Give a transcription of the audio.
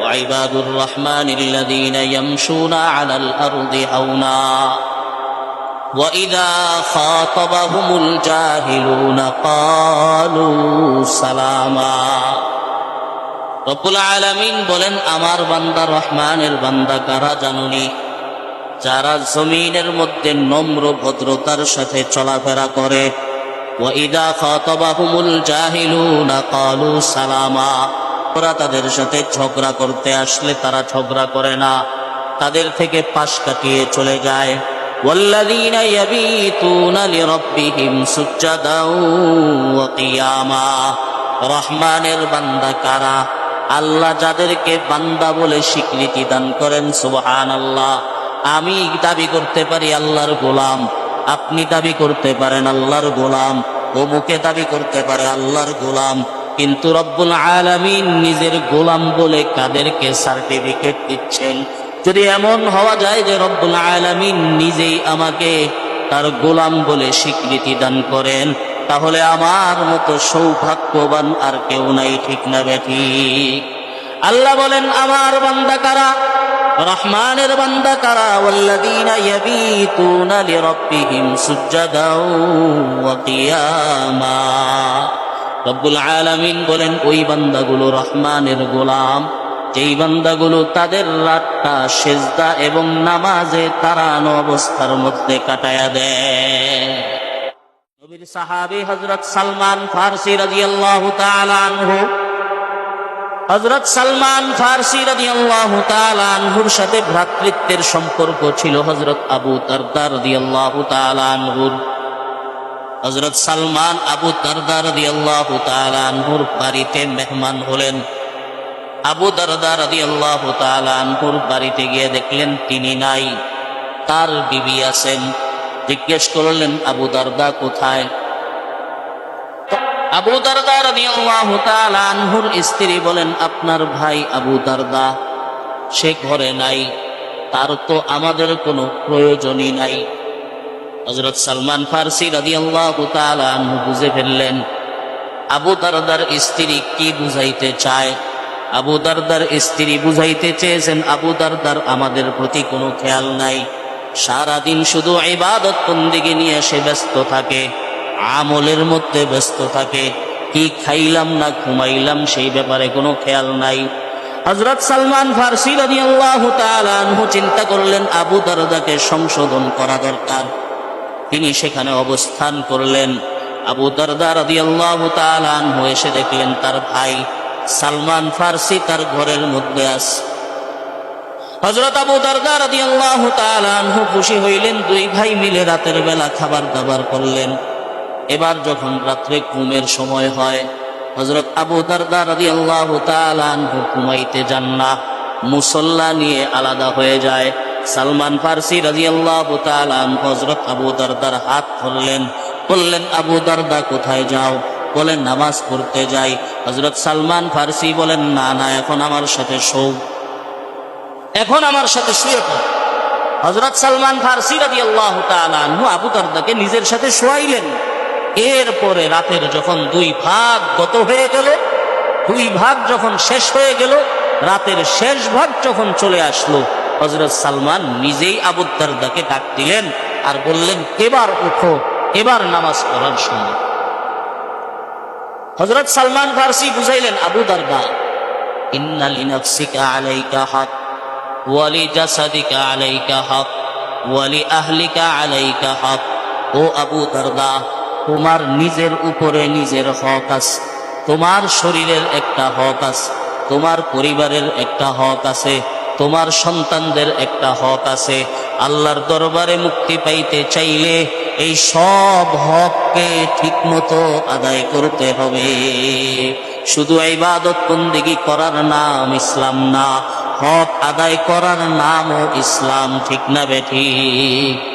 وعباد الرحمن الذين يمشون على الأرض هونا وإذا خاطبهم الجاهلون قالوا سلاما রব্বুল আলামিন বলেন আমার বান্দা রহমানের বান্দা কারা জানুনি যারা জমিনের মধ্যে নম্র ভদ্রতার সাথে চলাফেরা করে ওয়াইদা খাতাবাহুমুল জাহিলুনা ক্বালু সালামা ওরা তাদের সাথে ঝগড়া করতে আসলে তারা ঝগড়া করে না তাদের থেকে পাশ কাটিয়ে চলে যায় والذين يبيتون لربهم سجدا وقياما রহমানের বান্দা কারা আল্লাহ যাদেরকে বান্দা বলে স্বীকৃতি দান করেন সুবহান আল্লাহ আমি দাবি করতে পারি আল্লাহর গোলাম আপনি দাবি করতে পারেন আল্লাহর গোলাম অমুকে দাবি করতে পারে আল্লাহর গোলাম কিন্তু রব্বুল আলামিন নিজের গোলাম বলে কাদেরকে সার্টিফিকেট দিচ্ছেন। যদি এমন হওয়া যায় যে রব্বুল আলামিন নিজেই আমাকে তার গোলাম বলে স্বীকৃতি দান করেন, তাহলে আমার মতো সৌভাগ্যবান আর কেউ নাই, ঠিক না বেঠিক আল্লাহ বলেন, আমার বান্দা কারা? রহমানের বান্দা কারা? ওয়াল্লাযীনা ইয়াবীতুনা লিরাব্বিহিম সুজদাও ওয়া কিয়ামা। রব্বুল আলামিন বলেন, ওই বান্দাগুলো রহমানের গোলাম। যেই বান্দাগুলো তাদের রাতটা সেজদা এবং নামাজে তারানো অবস্থার মধ্যে কাটায়া দেয়। হযরত সালমান হযরত সালমান সাথে ভ্রাতৃত্বের সম্পর্ক ছিল হজরত আবু রাদিয়াল্লাহু তাআলা আনহুর। হযরত সালমান আবু দারদা রাদিয়াল্লাহু তাআলা আনহুর বাড়িতে মেহমান হলেন। আবু দারদা রাদিয়াল্লাহু তাআলা আনহুর বাড়িতে গিয়ে দেখলেন তিনি নাই। তার বিবি আছেন। জিজ্ঞেস করলেন, আবু দারদা কোথায়? আবু দারদা রাদিয়াল্লাহু তাআলা আনহুর স্ত্রী বলেন, আপনার ভাই আবু দারদা, সে ঘরে নাই। তার তো আমাদের কোনো প্রয়োজনই নাই। হযরত সালমান ফারসি রাদিয়াল্লাহু তাআলা বুঝে ফেললেন, আবু দারদার স্ত্রী কি বুঝাইতে চায়? আবু দারদার স্ত্রী বুঝাইতে চেয়েছেন, আবু দারদার আমাদের প্রতি কোনো খেয়াল নাই। সারাদিন শুধু ইবাদত বন্দিকে নিয়ে সে ব্যস্ত থাকে, আমলের মধ্যে ব্যস্ত থাকে। কি খাইলাম না ঘুমাইলাম সেই ব্যাপারে কোনো খেয়াল নাই। হজরত সালমান ফারসি রাদিয়াল্লাহু তাআলা চিন্তা করলেন, আবু দারদাকে সংশোধন করা দরকার। তিনি সেখানে অবস্থান করলেন। আবু দারদা রাদিয়াল্লাহু তাআলা আনহু এসে দেখলেন তার ভাই সালমান ফার্সি তার ঘরের মধ্যে আছে। হজরত আবু দারদা রাদিয়াল্লাহু তাআলা আনহু খুশি হইলেন, দুই ভাই মিলে রাতের বেলা খাবার দাবার করলেন। এবার যখন রাত্রে ঘুমের সময় হয় হজরত আবু দারদা রাদিয়াল্লাহু তাআলা আনহু ঘুমাইতে যান না, মুসল্লা নিয়ে আলাদা হয়ে যায়। সালমান ফারসি রাদিয়াল্লাহু তাআলা হজরত আবু দারদার হাত ধরলেন। বললেন, আবু দারদা, কোথায় যাও? বলেন নামাজ পড়তে যাই। হজরত সালমান ফার্সি বলেন, না না, এখন আমার সাথে শৌ। এখন আমার সাথে শুয়ে পড়। হজরত সালমান ফার্সি রাজি আল্লাহ তালু আবু দারদাকে নিজের সাথে শোয়াইলেন। এরপরে রাতের যখন দুই ভাগ গত হয়ে গেল, দুই ভাগ যখন শেষ হয়ে গেল, রাতের শেষ ভাগ যখন চলে আসলো হজরত সালমান নিজেই আবু দারদাকে ডাক দিলেন আর বললেন, এবার উঠো, এবার নামাজ পড়ার সময়। হজরত সালমান ফার্সি বুঝাইলেন, আবু দারদা ইন্না লিনাফসিকা আলাইকা হক ওয়ালি জাসাদিকা আলাইকা হক ওয়ালি আহলিকা আলাইকা হক। ও আবু দারদা তোমার নিজের উপরে নিজের হক আছে, তোমার শরীরের একটা হক আছে, তোমার পরিবারের একটা হক আছে তোমার সন্তানদের একটা হক আছে। আল্লাহর দরবারে মুক্তি পাইতে চাইলে এই সব হককে ঠিকমতো আদায় করতে হবে। শুধু এই বাদত বন্দিগি করার নাম ইসলাম না, হক আদায় করার নামও ইসলাম, ঠিক না বেঠিক